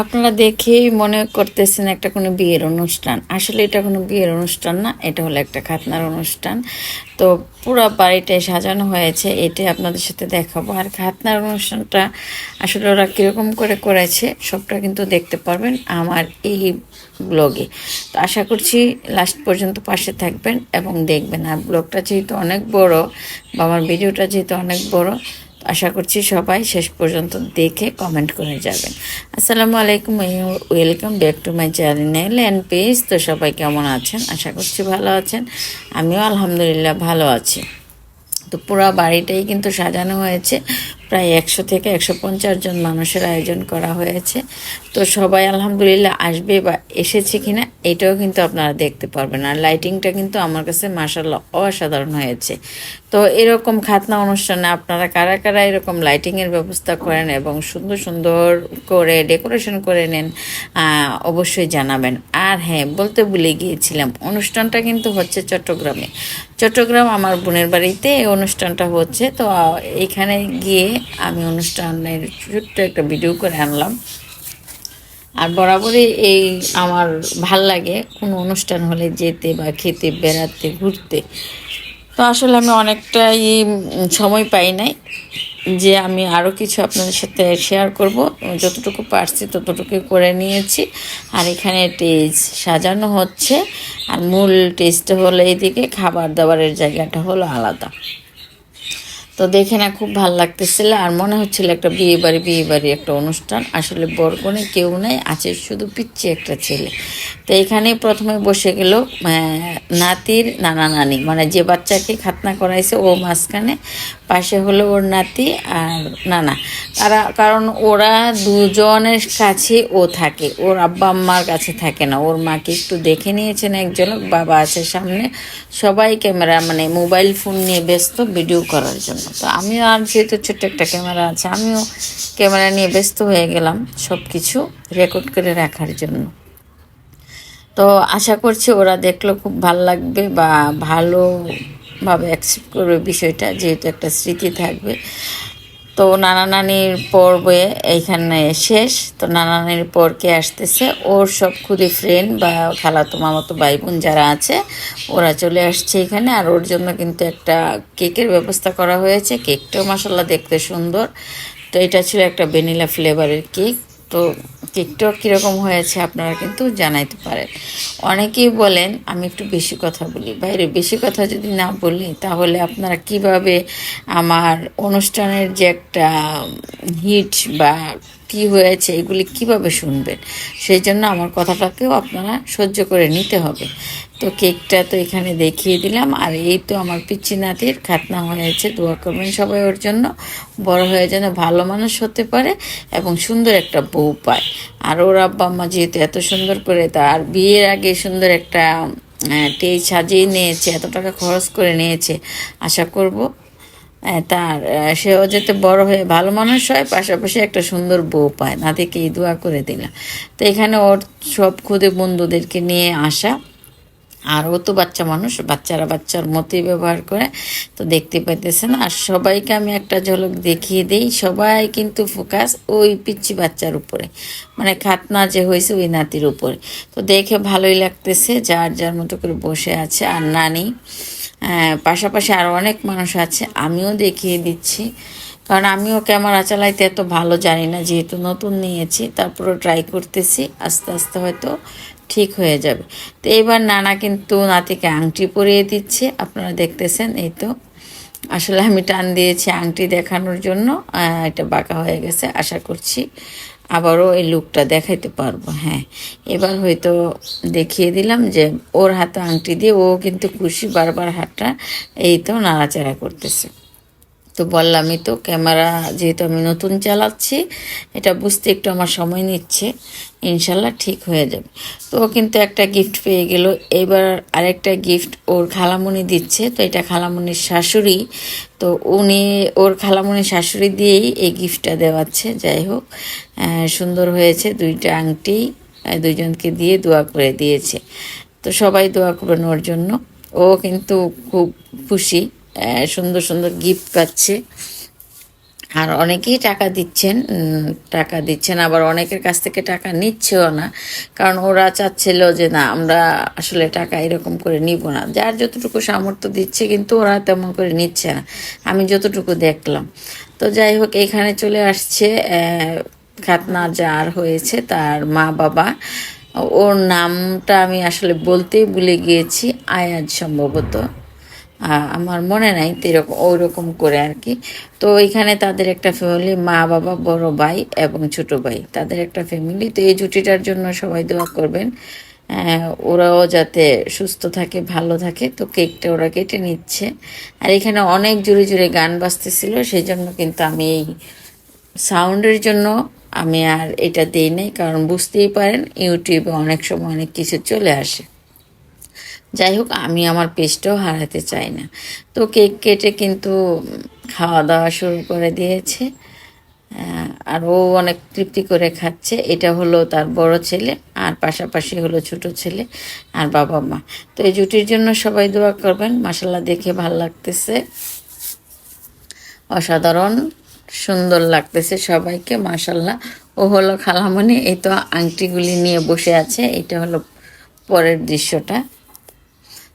আপনারা দেখেই মনে করতেছেন একটা কোনো বিয়ের অনুষ্ঠান। আসলে এটা কোনো বিয়ের অনুষ্ঠান না, এটা হলো একটা খাতনার অনুষ্ঠান। তো পুরো বাড়িটাই সাজানো হয়েছে, এটাই আপনাদের সাথে দেখাবো। আর খাতনার অনুষ্ঠানটা আসলে ওরা কীরকম করে করেছে, সবটা কিন্তু দেখতে পারবেন আমার এই ব্লগে। তো আশা করছি লাস্ট পর্যন্ত পাশে থাকবেন এবং দেখবেন। আর ব্লগটা যেহেতু অনেক বড়, বা আমার ভিডিওটা যেহেতু অনেক বড় আশা করছি সবাই শেষ পর্যন্ত দেখে কমেন্ট করে যাবেন। আসসালামু আলাইকুম welcome back to my channel and page তো সবাই কেমন আছেন? আশা করছি ভালো আছেন। আমিও আলহামদুলিল্লাহ ভালো আছি। তো পুরো বাড়িটাই কিন্তু সাজানো হয়েছে। প্রায় একশো থেকে একশো পঞ্চাশ জন মানুষের আয়োজন করা হয়েছে। তো সবাই আলহামদুলিল্লাহ আসবে বা এসেছে কিনা, এটাও কিন্তু আপনারা দেখতে পারবেন। আর লাইটিংটা কিন্তু আমার কাছে মাসাল্লাহ অসাধারণ হয়েছে। তো এরকম খাতনা অনুষ্ঠানে আপনারা কারা কারা এরকম লাইটিংয়ের ব্যবস্থা করেন এবং সুন্দর সুন্দর করে ডেকোরেশন করে নেন অবশ্যই জানাবেন। আর হ্যাঁ বলতে ভুলে গিয়েছিলাম, অনুষ্ঠানটা কিন্তু হচ্ছে চট্টগ্রামে। চট্টগ্রাম আমার বোনের বাড়িতে এই অনুষ্ঠানটা হচ্ছে। তো এখানে গিয়ে আমি অনুষ্ঠানের ছোট্ট একটা ভিডিও করে আনলাম। আর বরাবরই এই আমার ভালো লাগে কোনো অনুষ্ঠান হলে যেতে বা খেতে, বেড়াতে, ঘুরতে। তো আসলে আমি অনেকটাই সময় পাই নাই যে আমি আরও কিছু আপনাদের সাথে শেয়ার করব। যতটুকু পারছি ততটুকু করে নিয়েছি। আর এখানে টেজ সাজানো হচ্ছে। আর মূল টেজটা হলো এইদিকে খাবার দাবারের জায়গাটা হলো আলাদা। তো দেখে না খুব ভালো লাগতেছিল, আর মনে হচ্ছিল একটা বিয়ে বাড়ি বিয়ে বাড়ি একটা অনুষ্ঠান। আসলে বরকনে কেউ নাই, আছে শুধু পিচ্ছি একটা ছেলে। তো এখানে প্রথমে বসে গেল নাতির নানা নানি মানে যে বাচ্চাকে খাতনা করাইছে ও মাঝখানে পাশে হলো ওর নাতি আর নানা। তারা, কারণ ওরা দুজনের কাছে ও থাকে, ওর আব্বা আম্মার কাছে থাকে না। ওর মাকে একটু দেখে নিয়েছেন একজন, বাবা আছে সামনে। সবাই ক্যামেরা মানে মোবাইল ফোন নিয়ে ব্যস্ত ভিডিও করার জন্য। তো আমিও, আর যেহেতু ছোট্ট একটা ক্যামেরা আছে, আমিও ক্যামেরা নিয়ে ব্যস্ত হয়ে গেলাম সব কিছু রেকর্ড করে রাখার জন্য। তো আশা করছি ওরা দেখল খুব ভালো লাগবে বা ভালোভাবে অ্যাকসেপ্ট করবে বিষয়টা, যেহেতু একটা স্মৃতি থাকবে। তো নানা নানির পর্বে এইখানে শেষ। তো নানা নানির পর কে আসতেছে? ওর সব খুবই ফ্রেন্ড বা খালাতো মামাতো ভাই বোন যারা আছে, ওরা চলে আসছে এখানে। আর ওর জন্য কিন্তু একটা কেকের ব্যবস্থা করা হয়েছে। কেকটাও মাসাল্লাহ দেখতে সুন্দর। তো এটা ছিল একটা ভ্যানিলা ফ্লেভারের কেক। তো কেকটাও কীরকম হয়েছে আপনারা কিন্তু জানাইতে পারেন। অনেকেই বলেন, আমি একটু বেশি কথা বলি। বাইরে বেশি কথা যদি না বলি, তাহলে আপনারা কীভাবে আমার অনুষ্ঠানের যে একটা হিট বা কি হয়েছে, এগুলি কীভাবে শুনবেন? সেই জন্য আমার কথাটাকেও আপনারা সহ্য করে নিতে হবে। তো কেকটা তো এখানে দেখিয়ে দিলাম, আর এই তো আমার পিচ্ছি নাতির খাতনা হয়েছে। দোয়া করবেন সবাই ওর জন্য। বড় হয়ে যেন ভালো মানুষ হতে পারে এবং সুন্দর একটা বউ পায়। আর ওর আব্বা আম্মা যেহেতু এত সুন্দর করে তার বিয়ের আগে সুন্দর একটা টেজ সাজিয়ে নিয়েছে, এত টাকা খরচ করে নিয়েছে, আশা করব তার আহ, সেও যাতে বড় হয়ে ভালো মানুষ হয় পাশাপাশি একটা সুন্দর বউ পায়। নাতিকে এই দোয়া করে দিলাম। তো এখানে ওর সব খুদে বন্ধুদেরকে নিয়ে আসা। আর ও তো বাচ্চা মানুষ বাচ্চারা বাচ্চার মতোই ব্যবহার করে। তো দেখতে পাইতেছেন আর সবাইকে আমি একটা ঝলক দেখিয়ে দিই। সবাই কিন্তু ফোকাস ওই পিচ্ছি বাচ্চার উপরে। মানে খাতনা যে হয়েছে ওই নাতির উপরে। তো দেখে ভালোই লাগতেছে যার যার মতো করে বসে আছে। আর নানি পাশাপাশি আরও অনেক মানুষ আছে, আমিও দেখিয়ে দিচ্ছি। কারণ আমিও ক্যামেরা চালাইতে এত ভালো জানি না, যেহেতু নতুন নিয়েছি তারপরে ট্রাই করতেছি, আস্তে আস্তে হয়তো ঠিক হয়ে যাবে। তো এবার নানা কিন্তু নাতিকে আংটি পরিয়ে দিচ্ছে, আপনারা দেখতেছেন এই তো। আসলে আমি টান দিয়েছি আংটি দেখানোর জন্য এটা বাঁকা হয়ে গেছে, আশা করছি। আবারও এই লুকটা দেখাইতে পারব হ্যাঁ। এবার হয়তো দেখিয়ে দিলাম যে ওর হাতে আংটি দিয়ে ও কিন্তু খুশি বারবার হাতটা এই তো নাড়াচাড়া করতেছে। তো বললামই তো, ক্যামেরা যেহেতু আমি নতুন চালাচ্ছি, এটা বুঝতে একটু আমার সময় নিচ্ছে, ইনশাল্লাহ ঠিক হয়ে যাবে। তো ও কিন্তু একটা গিফট পেয়ে গেল, এবার আরেকটা গিফট ওর খালামণি দিচ্ছে, তো এটা খালামণির শাশুড়ি, তো উনি ওর খালামণির শাশুড়ি দিয়েই এই গিফটটা দেওয়াচ্ছে, যাই হোক সুন্দর হয়েছে, দুইটা আংটি দুইজনকে দিয়ে দোয়া করে দিয়েছে। তো সবাই দোয়া করবেন ওর জন্য, ও কিন্তু খুব খুশি। সুন্দর সুন্দর গিফট পাচ্ছে। আর অনেকেই টাকা দিচ্ছেন টাকা দিচ্ছেন, আবার অনেকের কাছ থেকে টাকা নিচ্ছেও না। কারণ ওরা চাচ্ছিল যে, না, আমরা আসলে টাকা এরকম করে নিব না। যার যতটুকু সামর্থ্য দিচ্ছে, কিন্তু ওরা তেমন করে নিচ্ছে না। আমি যতটুকু দেখলাম। তো যাই হোক, এখানে চলে আসছে খাতনা যার হয়েছে, তার মা বাবা। ওর নামটা আমি আসলে বলতেই ভুলে গিয়েছি, আয়াজ সম্ভবত। আমার মনে নাই তো এরকম ওই রকম করে আর কি। তো এখানে তাদের একটা ফ্যামিলি মা, বাবা, বড় ভাই এবং ছোট ভাই। তাদের একটা ফ্যামিলি তো এই জুটিটার জন্য সবাই দোয়া করবেন। ওরাও যাতে সুস্থ থাকে, ভালো থাকে। তো কেকটা ওরা কেটে নিচ্ছে। আর এখানে অনেক জোরে জোরে গান বাজতেছিল সেই জন্য কিন্তু আমি এই সাউন্ডের জন্য আমি আর এটা দিই নাই। কারণ বুঝতেই পারেন, ইউটিউবে অনেক সময় অনেক কিছু চলে আসে। যাই হোক আমি আমার পেস্টও হারাতে চাই না। তো কেক কেটে কিন্তু খাওয়া দাওয়া শুরু করে দিয়েছে। আর ও অনেক তৃপ্তি করে খাচ্ছে। এটা হলো তার বড় ছেলে আর পাশাপাশি হলো ছোট ছেলে আর বাবা মা। তো এই জুটির জন্য সবাই দোয়া করবেন। মাসাল্লাহ দেখে ভালো লাগতেছে। অসাধারণ সুন্দর লাগতেছে সবাইকে মাসাল্লাহ ও হলো খালামণি। এই তো আংটিগুলি নিয়ে বসে আছে। এটা হলো পরের দৃশ্যটা।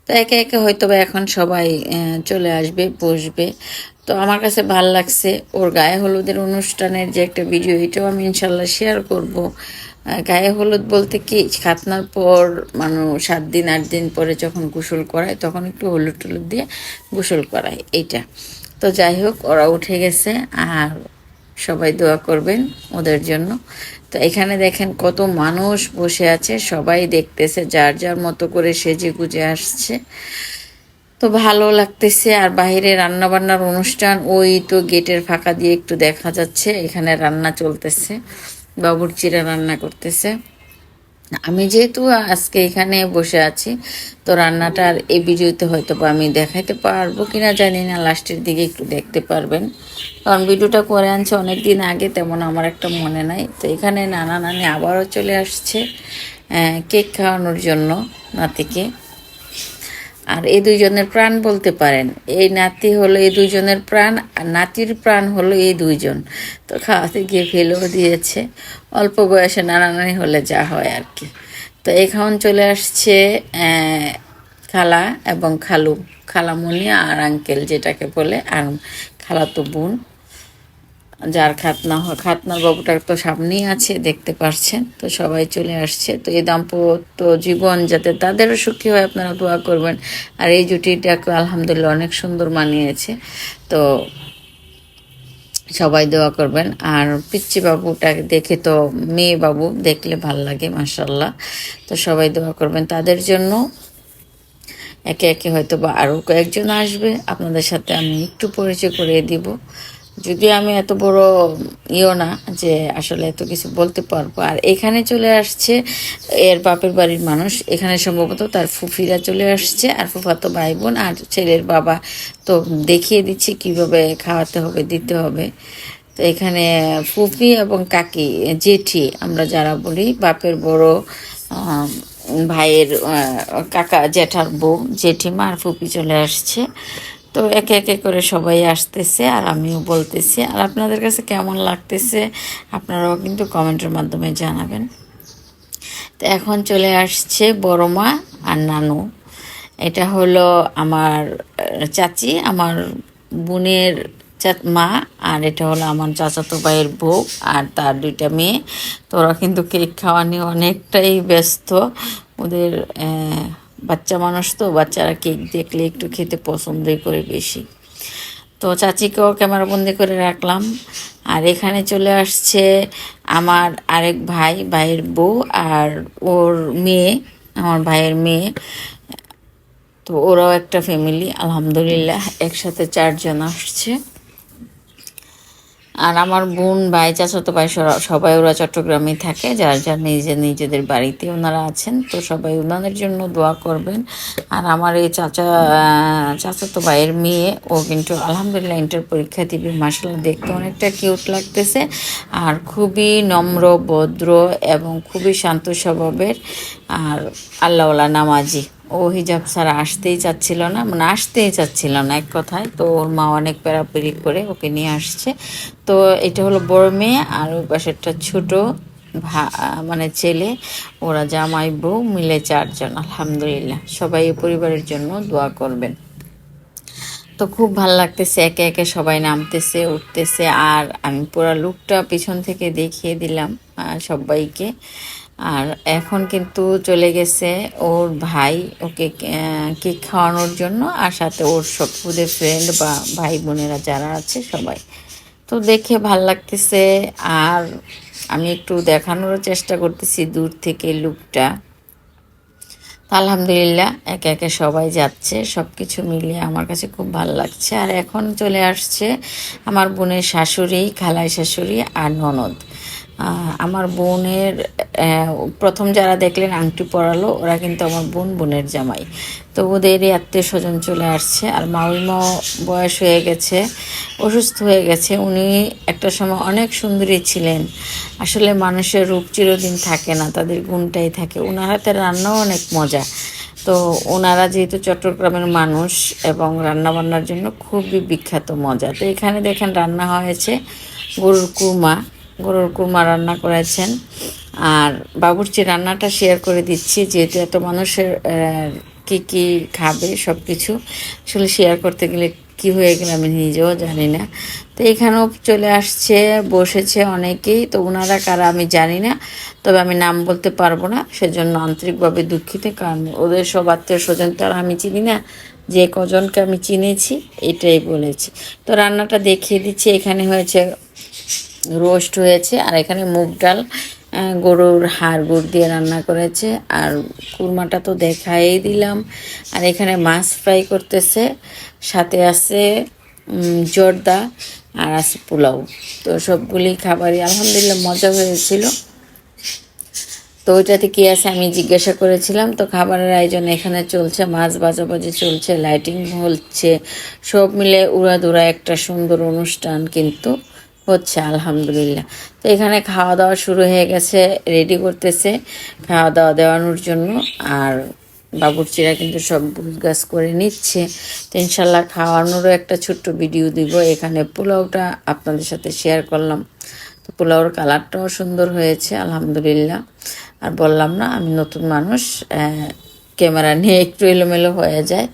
তো একে একে হয়তো বা এখন সবাই চলে আসবে, বসবে। তো আমার কাছে ভালো লাগছে ওর গায়ে হলুদের অনুষ্ঠানের যে একটা ভিডিও এটাও আমি ইনশাল্লাহ শেয়ার করব। গায়ে হলুদ বলতে কি, খাতনার পর মানুষ সাত দিন, আট দিন পরে যখন গোসল করায়, তখন একটু হলুদ টলুদ দিয়ে গোসল করায়, এইটা। তো যাই হোক, ওরা উঠে গেছে, আর সবাই দোয়া করবেন ওদের জন্য। তো এখানে দেখেন কত মানুষ বসে আছে, সবাই দেখতেছে, যার যার মতো করে সেজে গুজে আসছে। তো ভালো লাগতেছে, আর বাহিরে রান্না বান্নার অনুষ্ঠান, ওই তো গেটের ফাঁকা দিয়ে একটু দেখা যাচ্ছে, এখানে রান্না চলতেছে, বাবুর্চিরা রান্না করতেছে। আমি যেহেতু আজকে এখানে বসে আছি, তো রান্নাটার এই ভিডিওতে হয়তো বা আমি দেখাইতে পারব কি না জানি না, লাস্টের দিকে একটু দেখতে পারবেন। কারণ ভিডিওটা করে আনছে অনেক দিন আগে, তেমন আমার একটা মনে নাই। তো এখানে নানা নানি আবারও চলে আসছে কেক খাওয়ানোর জন্য নাতিকে। আর এই দুইজনের প্রাণ বলতে পারেন। এই নাতি হলো এই দুইজনের প্রাণ, আর নাতির প্রাণ হলো এই দুইজন। তো খাওয়াতে গিয়ে ফেলেও দিয়েছে। অল্প বয়সে নানানি হলে যা হয় আর কি। তো এখন চলে আসছে খালা এবং খালু। খালামণি আর আঙ্কেল যেটাকে বলে, আর খালাতো বোন। যার খাতনা খাতনার বাবুটা তো সামনেই আছে, দেখতে পারছেন। তো সবাই চলে আসছে। তো এই দাম্পত্য জীবন যাতে তাদেরও সুখী হয়, আপনারা দোয়া করবেন। আর এই জুটিটাকে আলহামদুলিল্লাহ অনেক সুন্দর মানিয়েছে। তো সবাই দোয়া করবেন। আর পিচ্চি বাবুটাকে দেখে তো মেয়ে বাবু দেখলে ভালো লাগে মাসাল্লাহ তো সবাই দোয়া করবেন। তাদের জন্য একে একে হয়তো বা আরও কয়েকজন আসবে। আপনাদের সাথে আমি একটু পরিচয় করিয়ে দিব। যদিও আমি এত বড় ইও না যে আসলে এত কিছু বলতে পারব। আর এখানে চলে আসছে, এর বাপের বাড়ির মানুষ। এখানে সম্ভবত তার ফুফিরা চলে আসছে, আর ফুফাতো ভাই বোন আর ছেলের বাবা তো দেখিয়ে দিচ্ছি কীভাবে খাওয়াতে হবে, দিতে হবে। তো এখানে ফুফি এবং কাকি, জেঠি আমরা যারা বলি, বাপের বড় ভাইয়ের কাকা জ্যাঠার বউ, জেঠিমা আর ফুপি চলে আসছে। তো একে একে করে সবাই আসতেছে আর আমিও বলতেছি। আর আপনাদের কাছে কেমন লাগতেছে আপনারাও কিন্তু কমেন্টের মাধ্যমে জানাবেন। তো এখন চলে আসছে বড় মা আর নানু। এটা হলো আমার চাচি, আমার বোনের মা, আর এটা হলো আমার চাচাতো ভাইয়ের বউ আর তার দুইটা মেয়ে। তো ওরা কিন্তু কেক খাওয়া নিয়ে অনেকটাই ব্যস্ত। ওদের বাচ্চা মানুষ তো, বাচ্চারা কেক দেখলে একটু খেতে পছন্দই করে বেশি। তো চাচিকেও ক্যামেরাবন্দি করে রাখলাম। আর এখানে চলে আসছে আমার আরেক ভাই, ভাইয়ের বউ আর ওর মেয়ে, আমার ভাইয়ের মেয়ে। তো ওরাও একটা ফ্যামিলি আলহামদুলিল্লাহ, একসাথে চারজন আসছে। আর আমার বোন ভাই, চাচাতো ভাই সবাই ওরা চট্টগ্রামে থাকে, যার যার নিজের নিজেদের বাড়িতে ওনারা আছেন, তো সবাই ওনাদের জন্য দোয়া করবেন। আর আমার এই চাচা চাচাতো ভাইয়ের মেয়ে, ও কিন্তু আলহামদুলিল্লাহ ইন্টার পরীক্ষা দিবে মাসাল্লাহ দেখতে অনেকটা কিউট লাগতেছে। আর খুবই নম্র, ভদ্র এবং খুবই শান্ত স্বভাবের আর আল্লাহওয়ালা নামাজি। ও হিজাব ছাড়া আসতেই চাচ্ছিল না মানে আসতেই চাচ্ছিল না এক কথায়। তো ওর মা অনেক পেরাপেরি করে ওকে নিয়ে আসছে। তো এটা হলো বড় মেয়ে আর ওই পাশেরটা ছোট মানে ছেলে। ওরা জামাই, বউ মিলে চারজন, আলহামদুলিল্লাহ। সবাই এই পরিবারের জন্য দোয়া করবেন। তো খুব ভালো লাগতেছে, একে একে সবাই নামতেছে, উঠতেছে। আর আমি পুরা লুকটা পিছন থেকে দেখিয়ে দিলাম সবাইকে আর এখন কিন্তু চলে গেছে ওর ভাই ওকে কেক খাওয়ানোর জন্য আর সাথে ওর সব ফ্রেন্ড বা ভাই বোনেরা যারা আছে সবাই। তো দেখে ভালো লাগতেছে আর আমি একটু দেখানোর চেষ্টা করতেছি দূর থেকে লুকটা। আলহামদুলিল্লাহ একে একে সবাই যাচ্ছে সব কিছু মিলিয়ে আমার কাছে খুব ভালো লাগছে। আর এখন চলে আসছে আমার বোনের শাশুড়ি, খালাই শাশুড়ি আর ননদ। আমার বোনের প্রথম যারা দেখলেন আংটি পরালো, ওরা কিন্তু আমার বোন, বোনের জামাই। তো ওদেরই আত্মীয় স্বজন চলে আসছে, আর মাউইমা বয়স হয়ে গেছে, অসুস্থ হয়ে গেছে। উনি একটা সময় অনেক সুন্দরী ছিলেন। আসলে মানুষের রূপ চিরদিন থাকে না, তাদের গুণটাই থাকে। ওনার হাতে রান্নাও অনেক মজা। তো ওনারা যেহেতু চট্টগ্রামের মানুষ এবং রান্নাবান্নার জন্য খুবই বিখ্যাত মজা। তো এখানে দেখেন রান্না হয়েছে গরুর কুরমা। গরুর কুরমা রান্না করেছেন। আর বাবুর্চি রান্নাটা শেয়ার করে দিচ্ছি, যেহেতু এত মানুষের কি কি খাবে সব কিছু আসলে শেয়ার করতে গেলে কি হয়ে গেলে আমি নিজেও জানি না। তো এখানেও চলে আসছে, বসেছে অনেকেই। তো ওনারা কারা আমি জানি না, তবে আমি নাম বলতে পারব না। সেজন্য আন্তরিকভাবে দুঃখিত, কারণ ওদের সব আত্মীয় স্বজন তো আর আমি চিনি না। যে কজনকে আমি চিনেছি, এটাই বলেছি। তো রান্নাটা দেখিয়ে দিচ্ছি। এখানে হয়েছে রোস্ট হয়েছে আর এখানে মুগ ডাল গরুর হাড় গুড় দিয়ে রান্না করেছে। আর কুরমাটা তো দেখাই দিলাম। আর এখানে মাছ ফ্রাই করতেছে, সাথে আছে জর্দা আর আছে পোলাও। তো সবগুলি খাবারই আলহামদুলিল্লাহ মজা হয়েছিল। তো ওইটাতে কী আছে আমি জিজ্ঞাসা করেছিলাম। তো খাবারের আয়োজন এখানে চলছে, মাছ বাজাবাজি চলছে লাইটিং হচ্ছে, সব মিলে উড়াদুরা একটা সুন্দর অনুষ্ঠান কিন্তু। হচ্ছে, আলহামদুলিল্লাহ। তো এখানে খাওয়া দাওয়া শুরু হয়ে গেছে রেডি করতেছে খাওয়া দাওয়া দেওয়ানোর জন্য। আর বাবুর্চিরা কিন্তু সব গাছ করে নিচ্ছে। তো ইনশাল্লাহ খাওয়ানোরও একটা ছোট্ট ভিডিও দিব। এখানে পোলাওটা আপনাদের সাথে শেয়ার করলাম। তো পোলাওর কালারটাও সুন্দর হয়েছে, আলহামদুলিল্লাহ। আর বললাম না, আমি নতুন মানুষ ক্যামেরা নিয়ে একটু এলোমেলো হয়ে যায়।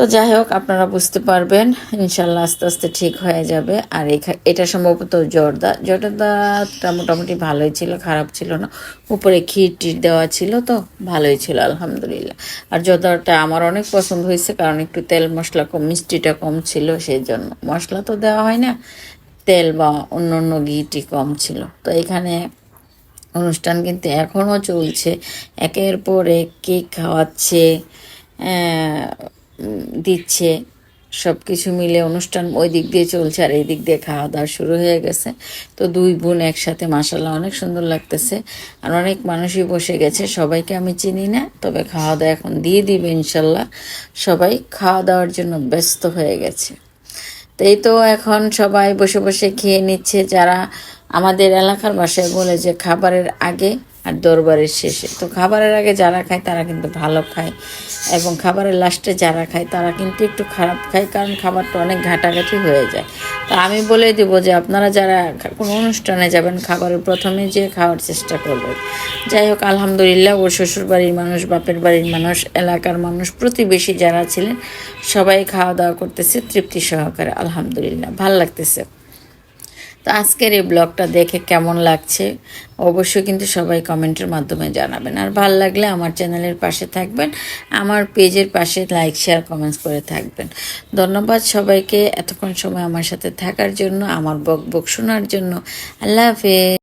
তো যাই হোক, আপনারা বুঝতে পারবেন, ইনশাল্লাহ আস্তে আস্তে ঠিক হয়ে যাবে। আর এটা সম্ভবত জর্দা। জর্দাটা মোটামুটি ভালোই ছিল, খারাপ ছিল না। উপরে ক্ষীর টির দেওয়া ছিল তো, ভালোই ছিল, আলহামদুলিল্লাহ। আর জর্দাটা আমার অনেক পছন্দ হয়েছে, কারণ একটু তেল মশলা কম, মিষ্টিটা কম ছিল সেই জন্য মশলা তো দেওয়া হয় না, তেল বা অন্য অন্য ঘিটি কম ছিল। তো এখানে অনুষ্ঠান কিন্তু এখনও চলছে। একের পর এক কেক খাওয়াচ্ছে দিচ্ছে সব কিছু মিলে অনুষ্ঠান ওই দিক দিয়ে চলছে আর এই দিক দিয়ে খাওয়া দাওয়া শুরু হয়ে গেছে। তো দুই বোন একসাথে মাসাল্লাহ অনেক সুন্দর লাগতেছে। আর অনেক মানুষই বসে গেছে, সবাইকে আমি চিনি না, তবে খাওয়া দাওয়া এখন দিয়ে দিবে ইনশাল্লাহ সবাই খাওয়া দাওয়ার জন্য ব্যস্ত হয়ে গেছে। তো এই তো এখন সবাই বসে বসে খেয়ে নিচ্ছে। যারা আমাদের এলাকার বাসায় বলে যে খাবারের আগে আর দরবারের শেষে। তো খাবারের আগে যারা খায়, তারা কিন্তু ভালো খায়। এবং খাবারের লাস্টে যারা খায়, তারা কিন্তু একটু খারাপ খায়, কারণ খাবারটা অনেক ঘাটাঘাটি হয়ে যায়। তো আমি বলে দেবো যে, আপনারা যারা কোনো অনুষ্ঠানে যাবেন, খাবারের প্রথমে যে খাওয়ার চেষ্টা করবেন। যাই হোক, আলহামদুলিল্লাহ, ওর শ্বশুর বাড়ির মানুষ, বাপের বাড়ির মানুষ, এলাকার মানুষ, প্রতিবেশী যারা ছিলেন, সবাই খাওয়া দাওয়া করতেছে, তৃপ্তি সহকারে, আলহামদুলিল্লাহ। ভালো লাগতেছে। তো আজকের এই ব্লগটা দেখে কেমন লাগছে অবশ্যই কিন্তু সবাই কমেন্টের মাধ্যমে জানাবেন। আর ভালো লাগলে আমার চ্যানেলের পাশে থাকবেন, আমার পেজের পাশে লাইক, শেয়ার, কমেন্টস করে থাকবেন। ধন্যবাদ সবাইকে এতক্ষণ সময় আমার সাথে থাকার জন্য, আমার বক বক শোনার জন্য। আল্লাহ হাফেজ।